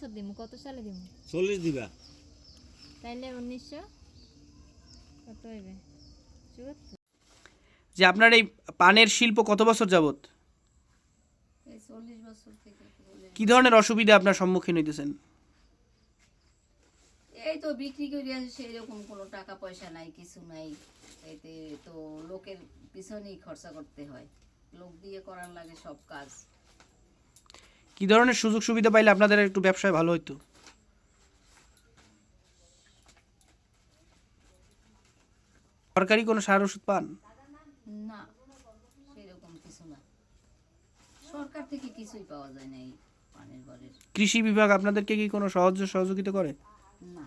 বছর দিমু? কত সালে দিমু? চল্লিশ দিবা। তাইলে উনিশশো কত হইবে? চুয়াত্তর। যে আপনার এই পানের শিল্প কত বছর যাবত এই চল্লিশ বছর থেকে কি ধরনের অসুবিধা আপনার সম্মুখীন হইতেছেন? এই তো বিক্রি করে সেই রকম কোনো টাকা পয়সা নাই কিছু নাই। এতে তো লোকের পিছনেই খরচা করতে হয়। লোক দিয়ে করার লাগে সব কাজ। কি ধরনের সুযোগ সুবিধা পাইলে আপনাদের একটু ব্যবসায় ভালো হইতো? সরকারি কোনো সার ওষুধ পান? না সেরকম কিছু না। সরকার থেকে কিছুই পাওয়া যায় না এই পানের ঘরের কৃষি বিভাগ আপনাদেরকে কি কোনো সাহায্য সহযোগিতা করে? না।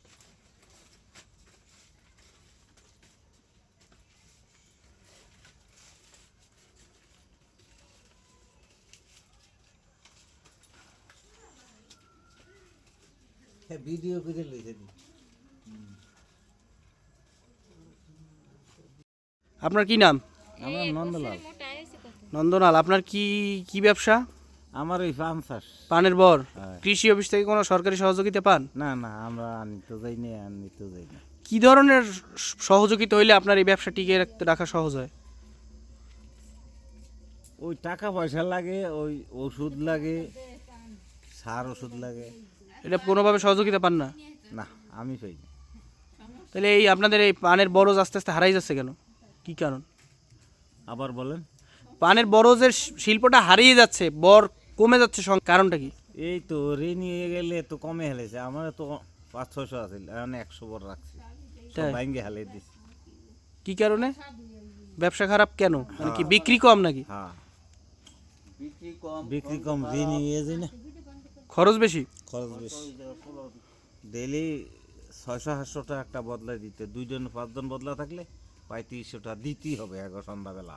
ভিডিও করে লইছে আপনার কি নাম? আমার নন্দলাল। নন্দনাল আপনার কি কি ব্যবসা? আমার ওই পান চাষ। পানের বর। হ্যাঁ। কৃষি অফিস থেকে কোনো সরকারি সহযোগিতা পান? না না আমরা আনিতে যাই না আনিতে যাই না। কি ধরনের সহযোগিতা হইলে আপনার এই ব্যবসা টিকিয়ে রাখতে রাখা সহজ হয়? ওই টাকা পয়সা লাগে ওই ওষুধ লাগে সার ওষুধ লাগে। এটা কোনোভাবে সহযোগিতা পান না? না আমি পাই না। তাহলে এই আপনাদের এই পানের বরজ আস্তে আস্তে হারাই যাচ্ছে কেন? কি কারণ? আবার বলেন। পানের বরজের শিল্পটা হারিয়ে যাচ্ছে বর কমে যাচ্ছে কারণটা কি? এই তো ঋণ নিয়ে গেলে তো কমে হেলেছে। আমার তো পাঁচ ছশো আছে এখন একশো বর রাখছি। ভাঙ্গে হেলে দিছি। কি কারণে? ব্যবসা খারাপ কেন? মানে কি বিক্রি কম নাকি? হ্যাঁ। বিক্রি কম ঋণ নিয়ে যাই না। খরচ বেশি? খরচ বেশি। ডেলি ছয়শো সাতশোটা একটা বদলা দিতে দুইজন, পাঁচজন বদলা থাকলে পঁয়ত্রিশশো টাকা দিতেই হবে এগারো সন্ধ্যাবেলা।